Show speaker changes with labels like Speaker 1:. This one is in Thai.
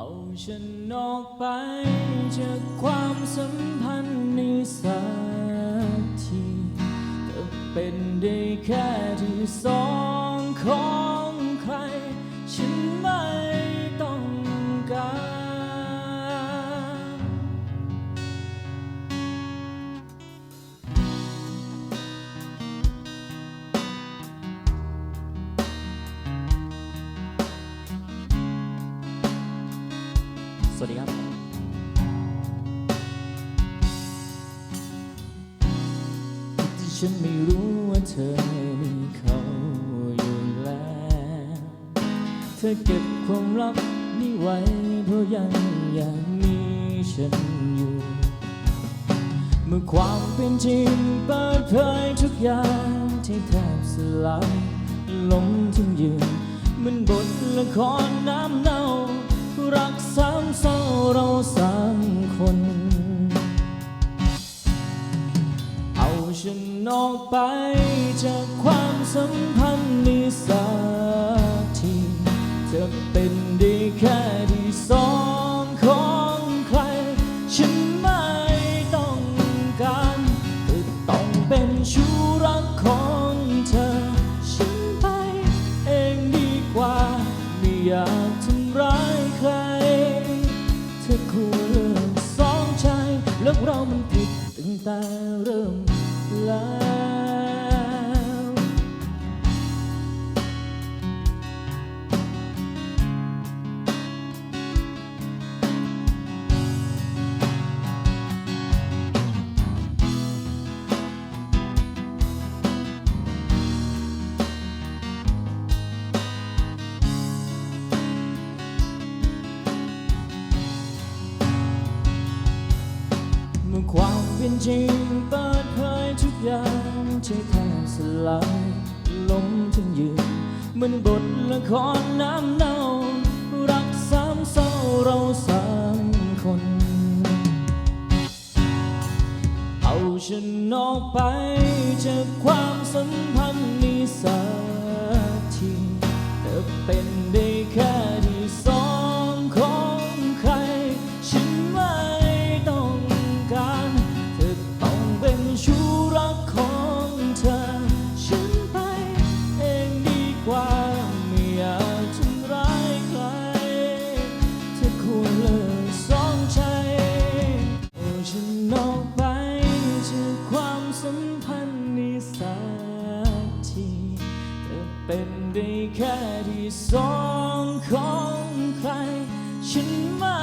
Speaker 1: เอาฉันออกไปจากความสัมพันธ์นี้สักทีเธอเป็นได้แค่ที่สองของ สวัสดีครับที่ฉันไม่รู้ว่าเธอมีเขาอยู่แล้วเธอเก็บความลับนี้ไว้เพราะยังอยากมีฉันอยู่ เมื่อความเป็นจริงเปิดเผยทุกอย่างที่แทบสลายลงทิ้งยืนเหมือนบทละครน้ำเน่ารักสามเศ ออกไปจากความสัมพันธ์นี้สักทีจะเป็นได้แค่ที่สองของใคร ฉันไม่ต้องการเธอต้องเป็นชู้รักของเธอ ฉันไปเองดีกว่า ไม่อยากทำร้ายใคร เธอควรเลิกสองใจแล้วเรามันผิดตั้งแต่เริ่ม แล้วเมื่อความเป็นจริงเปิดเผ ยทุกอย่างที่แทบสลายลงทั้งยืนเหมือนบทละครน้ำเน่า รักสามเศร้าเราสามคน เอาฉันออกไปจากความสัมพันธ์นี้สักทีเธอเป็นได้แค่ แค่ที่สองของใคร ฉันไม่